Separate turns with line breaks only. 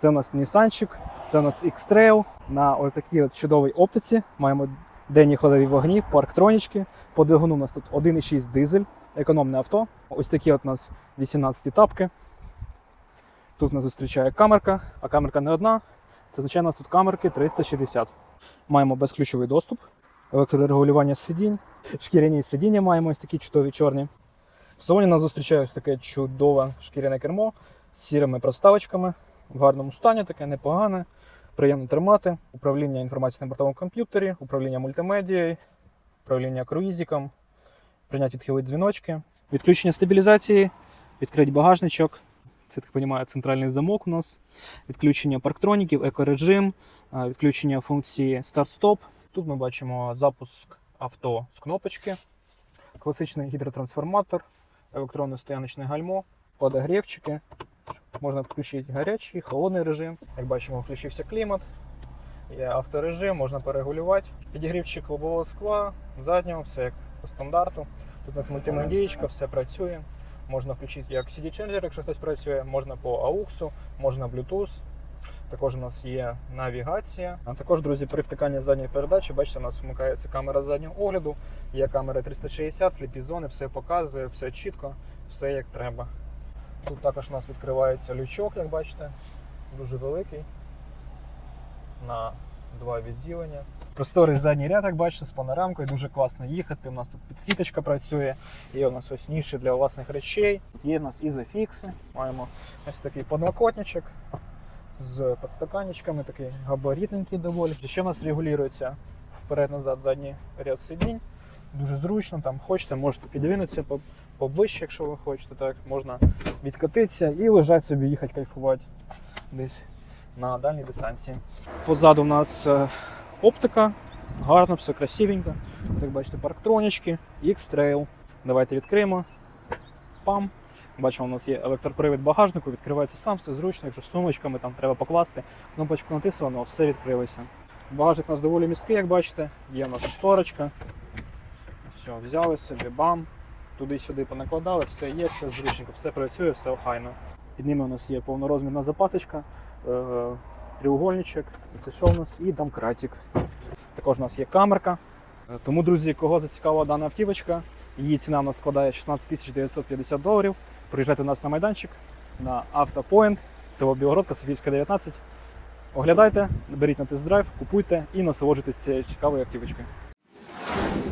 Це у нас Нісанчик, це у нас X-Trail. На такій от чудовій оптиці маємо денні ходові вогні, парктронічки. По двигуну у нас тут 1,6 дизель, економне авто. Ось такі от у нас 18 тапки. Тут нас зустрічає камерка, а камерка не одна. Це звичайно у нас тут камерки 360. Маємо безключовий доступ, електрорегулювання сидінь, шкіряні сидіння маємо ось такі чудові чорні. В салоні нас зустрічає ось таке чудове шкіряне кермо з сірими проставочками, в гарному стані, таке непогане, приємно тримати. Управління інформацією на бортовому комп'ютері, управління мультимедією, управління круїзиком, прийняти відхилити дзвіночки, відключення стабілізації, відкрити багажничок. Це так розумію, центральний замок у нас, відключення парктроніків, екорежим, відключення функції старт-стоп. Тут ми бачимо запуск авто з кнопочки, класичний гідротрансформатор, електронне стояночне гальмо, подогрівчики. Можна включити гарячий, холодний режим. Як бачимо, включився клімат, є авторежим, можна перегулювати. Підігрівчик лобового скла, заднього, все як по стандарту. Тут у нас мультимедієчка, все працює. Можна включити як CD-ченджер, якщо хтось працює, можна по AUX, можна Bluetooth. Також у нас є навігація. А також, друзі, при втиканні задньої передачі, бачите, у нас вмикається камера заднього огляду, є камера 360, сліпі зони, все показує, все чітко, все як треба. Тут також у нас відкривається лючок, як бачите, дуже великий. На два відділення. Просторий задній ряд, як бачите, з панорамкою, дуже класно їхати. У нас тут підсвіточка працює, є у нас ось ніші для власних речей, є у нас ізофікси. Маємо ось такий подлокотничок з підстаканечками, такий габаритненький доволі. Ще у нас регулюється вперед-назад задній ряд сидінь. Дуже зручно, там хочете, можете підвинутися по- поближче, якщо ви хочете, так можна відкатитися і лежать собі, їхати кайфувати десь на дальній дистанції. Позаду у нас е, оптика, гарно, все красивенько. Як бачите, парктронічки, X-Trail. Давайте відкриємо. Пам. Бачимо, у нас є електропривід багажнику, відкривається сам, все зручно, якщо сумочками там треба покласти. Кнопочку натиснуло, все відкрилося. Багажник у нас доволі місткий, як бачите, є у нас шторочка. Все, взяли собі, бам, туди-сюди понакладали, все є, все зручненько, все працює, все охайно. Під ними у нас є повнорозмірна запасочка, е, треугольничок, це що у нас, і домкратик. Також у нас є камерка. Е, Тому, друзі, кого зацікавила дана автівочка, її ціна у нас складає 16 950 доларів. Приїжджайте до нас на майданчик на Автопоінт, село Білогородка, Софіївська 19. Оглядайте, беріть на тест-драйв, купуйте і насолоджуйтесь цією цікавою автівочкою.